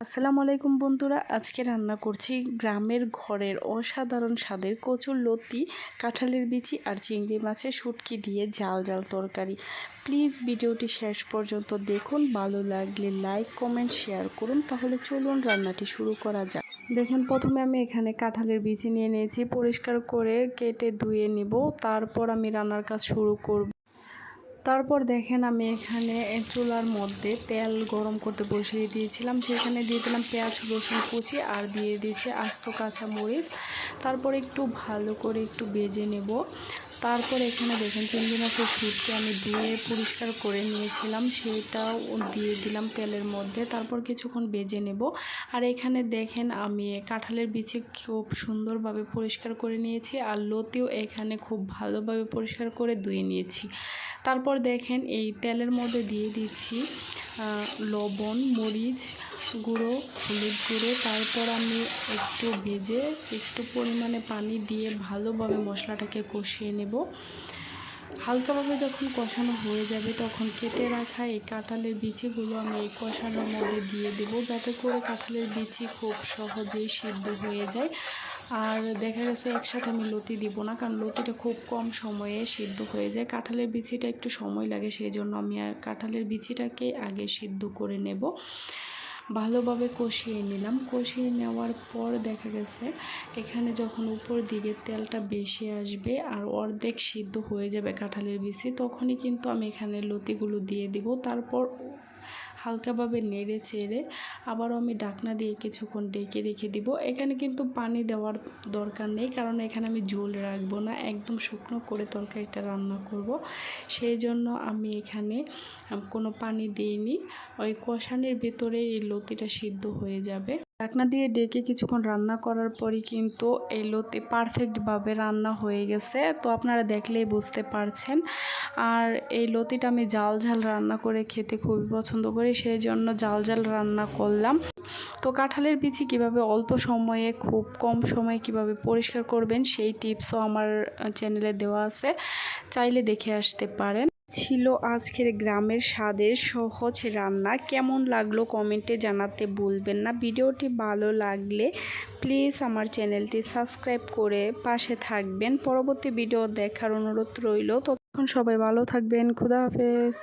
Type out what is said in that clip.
আসসালামু আলাইকুম বন্ধুরা, আজকে রান্না করছি গ্রামের ঘরের অসাধারণ স্বাদের কচুর লতি, কাঁঠালের বিচি আর চিংড়ি মাছের শুটকি দিয়ে জাল জাল তরকারি। প্লিজ ভিডিওটি শেষ পর্যন্ত দেখুন, ভালো লাগলে লাইক, কমেন্ট, শেয়ার করুন। তাহলে চলুন রান্নাটি শুরু করা যাক। দেখুন, প্রথমে আমি এখানে কাঁঠালের বিচি নিয়ে নিয়েছি, পরিষ্কার করে কেটে ধুয়ে নিব। তারপর আমি রান্নার কাজ শুরু করব। তারপর দেখেন আমি এখানে চুলার মধ্যে তেল গরম করতে বসিয়ে দিয়েছিলাম। সেখানে দিয়ে দিলাম পেঁয়াজ, রসুন কুচি আর দিয়ে দিয়েছি আস্ত কাঁচা মরিচ তারপর একটু ভালো করে একটু বেজে নেব। তারপর এখানে দেখেন চিংড়ি মাছের সুটকে আমি ধুয়ে পরিষ্কার করে নিয়েছিলাম। সেটাও দিয়ে দিলাম তেলের মধ্যে। তারপর কিছুক্ষণ বেজে নেব। আর এখানে দেখেন, আমি কাঁঠালের বিচি খুব সুন্দরভাবে পরিষ্কার করে নিয়েছি আর লতিও এখানে খুব ভালোভাবে পরিষ্কার করে ধুয়ে নিয়েছি। তারপর দেখেন, এই তেলের মধ্যে দিয়ে দিচ্ছি লবণ, মরিচ গুঁড়ো, হলুদ গুঁড়ো, তারপর আমি একটু ভেজে একটু পরিমাণে পানি দিয়ে ভালোভাবে মশলাটাকে কষিয়ে নেব। হালকাভাবে যখন কষানো হয়ে যাবে তখন কেটে রাখা এই কাঁঠালের বিচিগুলো আমি এই কষানোর মধ্যে দিয়ে দেবো যাতে করে কাঁঠালের বিচি খুব সহজেই সিদ্ধ হয়ে যায়। আর দেখা গেছে একসাথে আমি লতি দিব না, কারণ লতিটা খুব কম সময়ে সিদ্ধ হয়ে যায়। কাঁঠালের বিচিটা একটু সময় লাগে, সেই জন্য আমি কাঁঠালের বিচিটাকে আগে সিদ্ধ করে নেব। ভালোভাবে কষিয়ে নিলাম। কষিয়ে নেওয়ার পর দেখা গেছে, এখানে যখন উপর দিকে তেলটা বেশি আসবে আর অর্ধেক সিদ্ধ হয়ে যাবে কাঁঠালের বিচি, তখনই কিন্তু আমি এখানে লতিগুলো দিয়ে দিব। তারপর হালকাভাবে নেড়ে চেড়ে আবারও আমি ডাকনা দিয়ে কিছুক্ষণ ডেকে রেখে দিব। এখানে কিন্তু পানি দেওয়ার দরকার নেই, কারণ এখানে আমি ঝোল রাখব না, একদম শুকনো করে তরকারিটা রান্না করব। সেই জন্য আমি এখানে কোনো পানি দিইনি। ওই কষানের ভেতরে এই লতিটা সিদ্ধ হয়ে যাবে। ঢাকনা দিয়ে ডেকে কিছুক্ষণ রান্না করার পরই কিন্তু এই লতি পারফেক্টভাবে রান্না হয়ে গেছে। তো আপনারা দেখলেই বুঝতে পারছেন। আর এই লতিটা আমি জাল ঝাল রান্না করে খেতে খুবই পছন্দ করি সেই জন্য জাল জাল রান্না করলাম। তো কাঁঠালের বিচি কীভাবে অল্প সময়ে, খুব কম সময়ে কীভাবে পরিষ্কার করবেন, সেই টিপসও আমার চ্যানেলে দেওয়া আছে। চাইলে দেখে আসতে পারেন। ছিল আজকের গ্রামের স্বাদের সহজ রান্না? কেমন লাগল কমেন্টে জানাতে ভুলবেন না। ভিডিওটি ভালো লাগলে প্লিজ আমার চ্যানেলটি সাবস্ক্রাইব করে পাশে থাকবেন। পরবর্তী ভিডিও দেখার অনুরোধ রইল। তখন সবাই ভালো থাকবেন। খুদা হাফেজ।